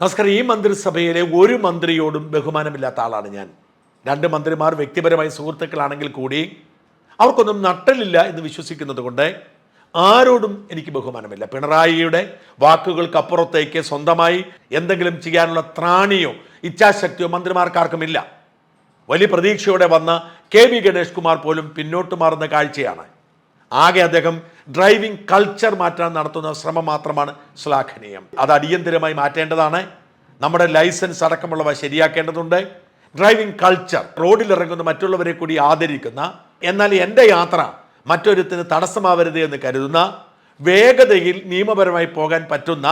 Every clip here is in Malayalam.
നമസ്കാരം ഈ മന്ത്രിസഭയിലെ ഒരു മന്ത്രിയോടും ബഹുമാനമില്ലാത്ത ആളാണ് ഞാൻ. രണ്ട് മന്ത്രിമാർ വ്യക്തിപരമായി സുഹൃത്തുക്കളാണെങ്കിൽ കൂടി അവർക്കൊന്നും നട്ടലില്ല എന്ന് വിശ്വസിക്കുന്നത് കൊണ്ട് ആരോടും എനിക്ക് ബഹുമാനമില്ല. പിണറായിയുടെ വാക്കുകൾക്കപ്പുറത്തേക്ക് സ്വന്തമായി എന്തെങ്കിലും ചെയ്യാനുള്ള ത്രാണിയോ ഇച്ഛാശക്തിയോ മന്ത്രിമാർക്കാർക്കുമില്ല. വലിയ പ്രതീക്ഷയോടെ വന്ന കെ വി ഗണേഷ് കുമാർ പോലും പിന്നോട്ട് മാറുന്ന കാഴ്ചയാണ്. ആകെ അദ്ദേഹം ഡ്രൈവിംഗ് കൾച്ചർ മാറ്റാൻ നടത്തുന്ന ശ്രമം മാത്രമാണ് ശ്ലാഘനീയം. അത് അടിയന്തിരമായി മാറ്റേണ്ടതാണ്. നമ്മുടെ ലൈസൻസ് അടക്കമുള്ളവ ശരിയാക്കേണ്ടതുണ്ട്. ഡ്രൈവിംഗ് കൾച്ചർ റോഡിലിറങ്ങുന്ന മറ്റുള്ളവരെ കൂടി ആദരിക്കുന്ന എന്നാൽ എന്റെ യാത്ര മറ്റൊരുത്തിന് തടസ്സമാവരുത് എന്ന് കരുതുന്ന വേഗതയിൽ നിയമപരമായി പോകാൻ പറ്റുന്ന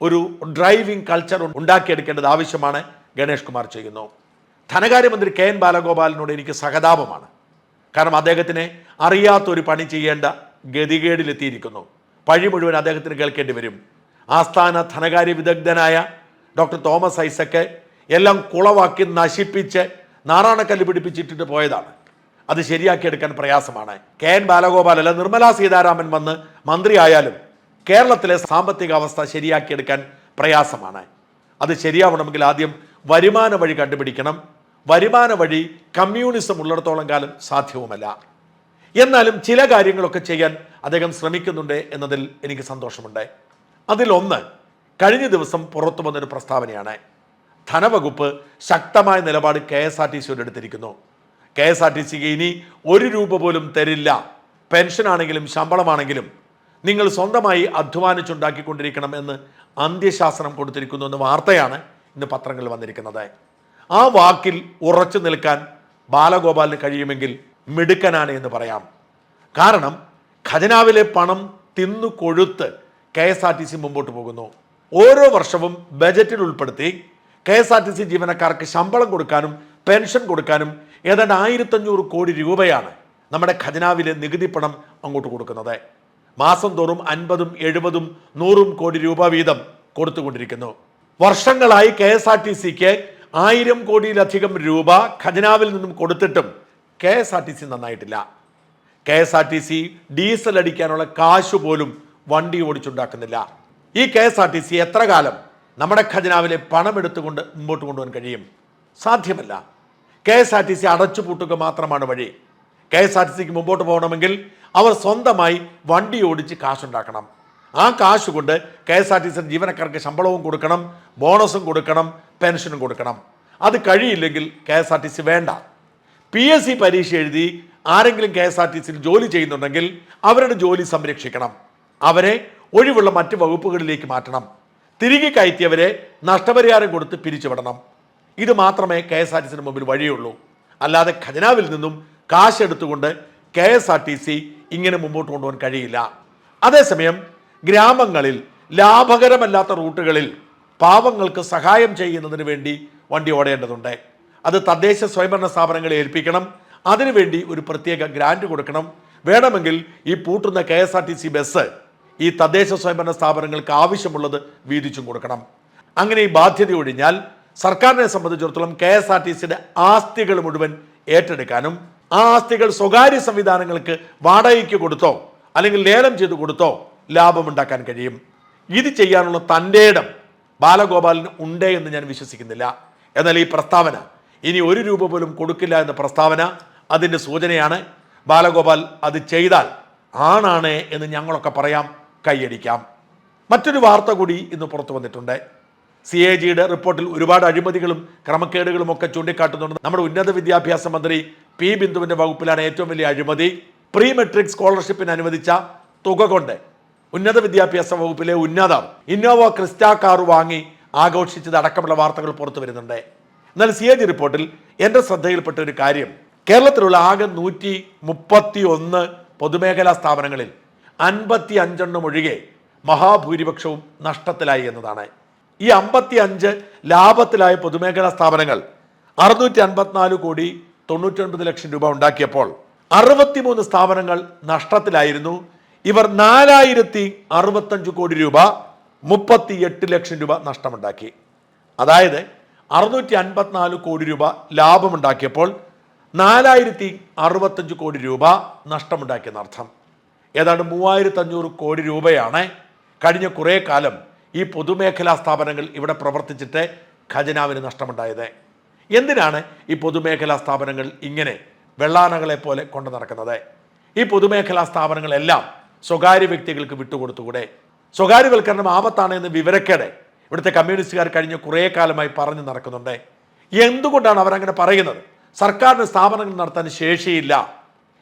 ഒരു ഡ്രൈവിംഗ് കൾച്ചർ ഉണ്ടാക്കിയെടുക്കേണ്ടത് ആവശ്യമാണ് ഗണേഷ് കുമാർ ചെയ്യുന്നു. ധനകാര്യമന്ത്രി കെ എൻ ബാലഗോപാലിനോട് എനിക്ക് സഹതാപമാണ്. കാരണം അദ്ദേഹത്തിന് അറിയാത്തൊരു പണി ചെയ്യേണ്ട ഗതികേടിലെത്തിയിരിക്കുന്നു. പഴി മുഴുവൻ അദ്ദേഹത്തിന് കേൾക്കേണ്ടി വരും. ആസ്ഥാന ധനകാര്യ വിദഗ്ധനായ ഡോക്ടർ തോമസ് ഐസക്ക് എല്ലാം കുളവാക്കി നശിപ്പിച്ച് നാറാണക്കല്ല് പിടിപ്പിച്ചിട്ടിട്ട് പോയതാണ്. അത് ശരിയാക്കിയെടുക്കാൻ പ്രയാസമാണ്. കെ എൻ ബാലഗോപാൽ അല്ല നിർമ്മലാ സീതാരാമൻ വന്ന് മന്ത്രിയായാലും കേരളത്തിലെ സാമ്പത്തിക അവസ്ഥ ശരിയാക്കിയെടുക്കാൻ പ്രയാസമാണ്. അത് ശരിയാവണമെങ്കിൽ ആദ്യം വരുമാന വഴി കണ്ടുപിടിക്കണം. വരുമാന വഴി കമ്മ്യൂണിസം ഉള്ളിടത്തോളം കാലം സാധ്യവുമല്ല. എന്നാലും ചില കാര്യങ്ങളൊക്കെ ചെയ്യാൻ അദ്ദേഹം ശ്രമിക്കുന്നുണ്ട് എന്നതിൽ എനിക്ക് സന്തോഷമുണ്ട് അതിലൊന്ന് കഴിഞ്ഞ ദിവസം പുറത്തു വന്നൊരു പ്രസ്താവനയാണ്. ധനവകുപ്പ് ശക്തമായ നിലപാട് കെ എസ് ആർ ടി സിയോട് എടുത്തിരിക്കുന്നു കെ എസ് ആർ ടി സിക്ക് ഇനി ഒരു രൂപ പോലും തരില്ല. പെൻഷനാണെങ്കിലും ശമ്പളമാണെങ്കിലും നിങ്ങൾ സ്വന്തമായി അധ്വാനിച്ചുണ്ടാക്കിക്കൊണ്ടിരിക്കണം എന്ന് അന്ത്യശാസനം കൊടുത്തിരിക്കുന്നു എന്ന വാർത്തയാണ് ഇന്ന് പത്രങ്ങളിൽ വന്നിരിക്കുന്നത്. ആ വാക്കിൽ ഉറച്ചു നിൽക്കാൻ ബാലഗോപാലിന് കഴിയുമെങ്കിൽ മിടുക്കനാണ് എന്ന് പറയാം. കാരണം ഖജനാവിലെ പണം തിന്നു കൊഴുത്ത് K S R T C മുമ്പോട്ട് പോകുന്നു. ഓരോ വർഷവും ബജറ്റിൽ ഉൾപ്പെടുത്തി K S R T C ജീവനക്കാർക്ക് ശമ്പളം കൊടുക്കാനും പെൻഷൻ കൊടുക്കാനും ഏതാണ്ട് ആയിരത്തഞ്ഞൂറ് കോടി രൂപയാണ് നമ്മുടെ ഖജനാവിലെ നികുതി പണം അങ്ങോട്ട് കൊടുക്കുന്നത്. മാസം തോറും അൻപതും എഴുപതും നൂറും കോടി രൂപ വീതം കൊടുത്തുകൊണ്ടിരിക്കുന്നു. വർഷങ്ങളായി കെ എസ് ആർ ടി സിക്ക് ആയിരം കോടിയിലധികം രൂപ ഖജനാവിൽ നിന്നും കൊടുത്തിട്ടും K S R T C നന്നായിട്ടില്ല. K S R T C diesel അടിക്കാനുള്ള കാശു പോലും വണ്ടി ഓടിച്ചുണ്ടാക്കുന്നില്ല. ഈ K S R T C എത്ര കാലം നമ്മുടെ ഖജനാവിലെ പണം എടുത്തുകൊണ്ട് മുമ്പോട്ട് കൊണ്ടുപോകാൻ കഴിയും? സാധ്യമല്ല. K S R T C അടച്ചുപൂട്ടുക മാത്രമാണ് വഴി. കെ എസ് ആർ ടി സിക്ക് മുമ്പോട്ട് പോകണമെങ്കിൽ അവർ സ്വന്തമായി വണ്ടി ഓടിച്ച് കാശുണ്ടാക്കണം. ആ കാശ് കൊണ്ട് K S R T C ജീവനക്കാർക്ക് ശമ്പളവും കൊടുക്കണം ബോണസും കൊടുക്കണം പെൻഷനും കൊടുക്കണം. അത് കഴിയില്ലെങ്കിൽ K S R T C വേണ്ട. പി എസ് സി പരീക്ഷ എഴുതി ആരെങ്കിലും കെ എസ് ആർ ടി സിയിൽ ജോലി ചെയ്യുന്നുണ്ടെങ്കിൽ അവരുടെ ജോലി സംരക്ഷിക്കണം. അവരെ ഒഴിവുള്ള മറ്റ് വകുപ്പുകളിലേക്ക് മാറ്റണം. തിരികെ കയറ്റിയവരെ നഷ്ടപരിഹാരം കൊടുത്ത് പിരിച്ചുവിടണം. ഇത് മാത്രമേ കെ എസ് ആർ ടി സിന് മുമ്പിൽ വഴിയുള്ളൂ. അല്ലാതെ ഖജനാവിൽ നിന്നും കാശ് എടുത്തുകൊണ്ട് K S R T C ഇങ്ങനെ മുമ്പോട്ട് കൊണ്ടുപോകാൻ കഴിയില്ല. അതേസമയം ഗ്രാമങ്ങളിൽ ലാഭകരമല്ലാത്ത റൂട്ടുകളിൽ പാവങ്ങൾക്ക് സഹായം ചെയ്യുന്നതിന് വേണ്ടി വണ്ടി ഓടേണ്ടതുണ്ട്. അത് തദ്ദേശ സ്വയംഭരണ സ്ഥാപനങ്ങളെ ഏൽപ്പിക്കണം. അതിനുവേണ്ടി ഒരു പ്രത്യേക ഗ്രാന്റ് കൊടുക്കണം. വേണമെങ്കിൽ ഈ പൂട്ടുന്ന K S R T C bus ഈ തദ്ദേശ സ്വയംഭരണ സ്ഥാപനങ്ങൾക്ക് ആവശ്യമുള്ളത് വീതിച്ചും കൊടുക്കണം. അങ്ങനെ ഈ ബാധ്യത ഒഴിഞ്ഞാൽ സർക്കാരിനെ സംബന്ധിച്ചിടത്തോളം കെ എസ് ആർ ടി സിയുടെ ആസ്തികൾ മുഴുവൻ ഏറ്റെടുക്കാനും ആ ആസ്തികൾ സ്വകാര്യ സംവിധാനങ്ങൾക്ക് വാടകയ്ക്ക് കൊടുത്തോ അല്ലെങ്കിൽ ലേലം ചെയ്ത് കൊടുത്തോ ലാഭമുണ്ടാക്കാൻ കഴിയും. ഇത് ചെയ്യാനുള്ള തന്റെ ഇടം ബാലഗോപാലിന് ഉണ്ട് എന്ന് ഞാൻ വിശ്വസിക്കുന്നില്ല. എന്നാൽ ഈ പ്രസ്താവന ഇനി ഒരു രൂപ പോലും കൊടുക്കില്ല എന്ന പ്രസ്താവന അതിന്റെ സൂചനയാണ്. ബാലഗോപാൽ അത് ചെയ്താൽ ആണാണ് എന്ന് ഞങ്ങളൊക്കെ പറയാം കൈയടിക്കാം. മറ്റൊരു വാർത്ത കൂടി ഇന്ന് പുറത്തു വന്നിട്ടുണ്ട്. സി എ ജിയുടെ റിപ്പോർട്ടിൽ ഒരുപാട് അഴിമതികളും ക്രമക്കേടുകളും ഒക്കെ ചൂണ്ടിക്കാട്ടുന്നുണ്ട്. നമ്മുടെ ഉന്നത വിദ്യാഭ്യാസ മന്ത്രി പി ബിന്ദുവിന്റെ വകുപ്പിലാണ് ഏറ്റവും വലിയ അഴിമതി. പ്രീ മെട്രിക് സ്കോളർഷിപ്പിന് അനുവദിച്ച തുക കൊണ്ട് ഉന്നത വിദ്യാഭ്യാസ വകുപ്പിലെ ഉന്നതർ ഇന്നോവ ക്രിസ്റ്റ കാർ വാങ്ങി ആഘോഷിച്ചത് അടക്കമുള്ള വാർത്തകൾ പുറത്തു വരുന്നുണ്ട്. എന്നാൽ സി എ ജി റിപ്പോർട്ടിൽ എന്റെ ശ്രദ്ധയിൽപ്പെട്ട ഒരു കാര്യം കേരളത്തിലുള്ള ആകെ നൂറ്റി മുപ്പത്തി ഒന്ന് പൊതുമേഖലാ സ്ഥാപനങ്ങളിൽ അൻപത്തി അഞ്ചെണ്ണം ഒഴികെ മഹാഭൂരിപക്ഷവും നഷ്ടത്തിലായി എന്നതാണ്. ഈ അമ്പത്തി അഞ്ച് ലാഭത്തിലായ പൊതുമേഖലാ സ്ഥാപനങ്ങൾ അറുന്നൂറ്റി അൻപത്തിനാല് കോടി തൊണ്ണൂറ്റൊൻപത് ലക്ഷം രൂപ ഉണ്ടാക്കിയപ്പോൾ അറുപത്തിമൂന്ന് സ്ഥാപനങ്ങൾ നഷ്ടത്തിലായിരുന്നു. ഇവർ നാലായിരത്തി അറുപത്തഞ്ച് കോടി രൂപ മുപ്പത്തി എട്ട് ലക്ഷം രൂപ നഷ്ടമുണ്ടാക്കി. അതായത് അറുന്നൂറ്റി അൻപത്തിനാല് കോടി രൂപ ലാഭമുണ്ടാക്കിയപ്പോൾ നാലായിരത്തി അറുപത്തഞ്ച് കോടി രൂപ നഷ്ടമുണ്ടാക്കിയെന്നർത്ഥം ഏതാണ്ട് മൂവായിരത്തി അഞ്ഞൂറ് കോടി രൂപയാണ് കഴിഞ്ഞ കുറേ കാലം ഈ പൊതുമേഖലാ സ്ഥാപനങ്ങൾ ഇവിടെ പ്രവർത്തിച്ചിട്ട് ഖജനാവിന് നഷ്ടമുണ്ടായത്. എന്തിനാണ് ഈ പൊതുമേഖലാ സ്ഥാപനങ്ങൾ ഇങ്ങനെ വെള്ളാനകളെ പോലെ കൊണ്ടു നടക്കുന്നത്? ഈ പൊതുമേഖലാ സ്ഥാപനങ്ങളെല്ലാം സ്വകാര്യ വ്യക്തികൾക്ക് വിട്ടുകൊടുത്തുകൂടെ? സ്വകാര്യവൽക്കരണം ആപത്താണ് എന്ന് വിവരക്കേട് ഇവിടുത്തെ കമ്മ്യൂണിസ്റ്റുകാർ കഴിഞ്ഞ കുറേ കാലമായി പറഞ്ഞു നടക്കുന്നുണ്ട്. എന്തുകൊണ്ടാണ് അവരങ്ങനെ പറയുന്നത്? സർക്കാരിന് സ്ഥാപനങ്ങൾ നടത്താൻ ശേഷിയില്ല.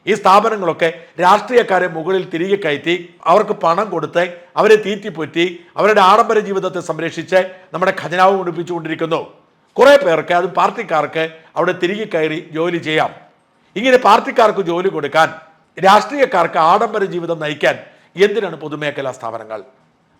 ഈ സ്ഥാപനങ്ങളൊക്കെ രാഷ്ട്രീയക്കാരെ മുകളിൽ തിരികെ കയറ്റി അവർക്ക് പണം കൊടുത്ത് അവരെ തീറ്റിപ്പൊറ്റി അവരുടെ ആഡംബര ജീവിതത്തെ സംരക്ഷിച്ച് നമ്മുടെ ഖജനാവ് മുടിപ്പിച്ചുകൊണ്ടിരിക്കുന്നു. കുറേ പേർക്ക് അത് പാർട്ടിക്കാർക്ക് അവിടെ തിരികെ കയറി ജോലി ചെയ്യാം. ഇങ്ങനെ പാർട്ടിക്കാർക്ക് ജോലി കൊടുക്കാൻ രാഷ്ട്രീയക്കാർക്ക് ആഡംബര ജീവിതം നയിക്കാൻ എന്തിനാണ് പൊതുമേഖലാ സ്ഥാപനങ്ങൾ?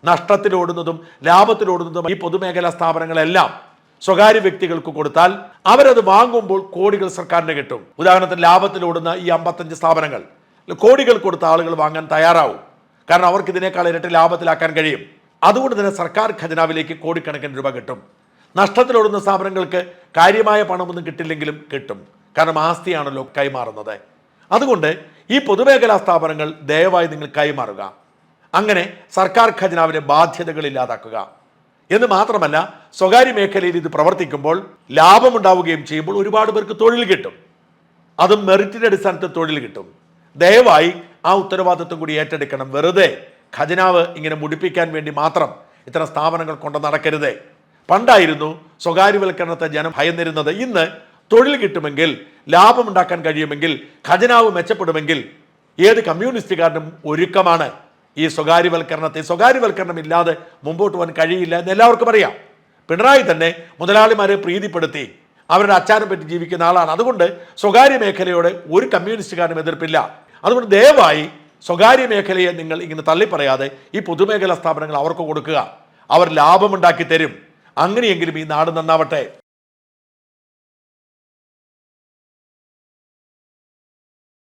നഷ്ടത്തിലോടുന്നതും ലാഭത്തിലോടുന്നതും ഈ പൊതുമേഖലാ സ്ഥാപനങ്ങളെല്ലാം സ്വകാര്യ വ്യക്തികൾക്ക് കൊടുത്താൽ അവരത് വാങ്ങുമ്പോൾ കോടികൾ സർക്കാരിന് കിട്ടും. ഉദാഹരണത്തിന് ലാഭത്തിലോടുന്ന ഈ അമ്പത്തഞ്ച് സ്ഥാപനങ്ങൾ. കോടികൾ കൊടുത്ത ആളുകൾ വാങ്ങാൻ തയ്യാറാവും. കാരണം അവർക്ക് ഇതിനേക്കാൾ ഇരട്ടി ലാഭത്തിലാക്കാൻ കഴിയും. അതുകൊണ്ട് തന്നെ സർക്കാർ ഖജനാവിലേക്ക് കോടിക്കണക്കിന് രൂപ കിട്ടും. നഷ്ടത്തിലോടുന്ന സ്ഥാപനങ്ങൾക്ക് കാര്യമായ പണമൊന്നും കിട്ടില്ലെങ്കിലും കിട്ടും. കാരണം ആസ്തിയാണല്ലോ കൈമാറുന്നത്. അതുകൊണ്ട് ഈ പൊതുമേഖലാ സ്ഥാപനങ്ങൾ ദയവായി നിങ്ങൾ കൈമാറുക. അങ്ങനെ സർക്കാർ ഖജനാവിലെ ബാധ്യതകൾ ഇല്ലാതാക്കുക. എന്ന് മാത്രമല്ല സ്വകാര്യ മേഖലയിൽ ഇത് പ്രവർത്തിക്കുമ്പോൾ ലാഭമുണ്ടാവുകയും ചെയ്യുമ്പോൾ ഒരുപാട് പേർക്ക് തൊഴിൽ കിട്ടും. അതും മെറിറ്റിന്റെ അടിസ്ഥാനത്തിൽ തൊഴിൽ കിട്ടും. ദയവായി ആ ഉത്തരവാദിത്വം കൂടി ഏറ്റെടുക്കണം. വെറുതെ ഖജനാവ് ഇങ്ങനെ മുടിപ്പിക്കാൻ വേണ്ടി മാത്രം ഇത്തരം സ്ഥാപനങ്ങൾ കൊണ്ട് നടക്കരുത്. പണ്ടായിരുന്നു സ്വകാര്യവൽക്കരണത്തെ ജനം ഭയന്നിരുന്നത്. ഇന്ന് തൊഴിൽ കിട്ടുമെങ്കിൽ ലാഭമുണ്ടാക്കാൻ കഴിയുമെങ്കിൽ ഖജനാവ് മെച്ചപ്പെടുമെങ്കിൽ ഏത് കമ്മ്യൂണിസ്റ്റുകാരനും ഒരുക്കമാണ്. ഈ സ്വകാര്യവൽക്കരണത്തെ സ്വകാര്യവൽക്കരണം ഇല്ലാതെ മുമ്പോട്ട് പോകാൻ കഴിയില്ല എന്ന് എല്ലാവർക്കും അറിയാം. പിണറായി തന്നെ മുതലാളിമാരെ പ്രീതിപ്പെടുത്തി അവരുടെ അച്ചാരം പറ്റി ജീവിക്കുന്ന ആളാണ്. അതുകൊണ്ട് സ്വകാര്യ മേഖലയോട് ഒരു കമ്മ്യൂണിസ്റ്റുകാരനും എതിർപ്പില്ല. അതുകൊണ്ട് ദയവായി സ്വകാര്യ മേഖലയെ നിങ്ങൾ ഇങ്ങനെ തള്ളിപ്പറയാതെ ഈ പൊതുമേഖലാ സ്ഥാപനങ്ങൾ അവർക്ക് കൊടുക്കുക. അവർ ലാഭമുണ്ടാക്കി തരും അങ്ങനെയെങ്കിലും ഈ നാട് നന്നാവട്ടെ.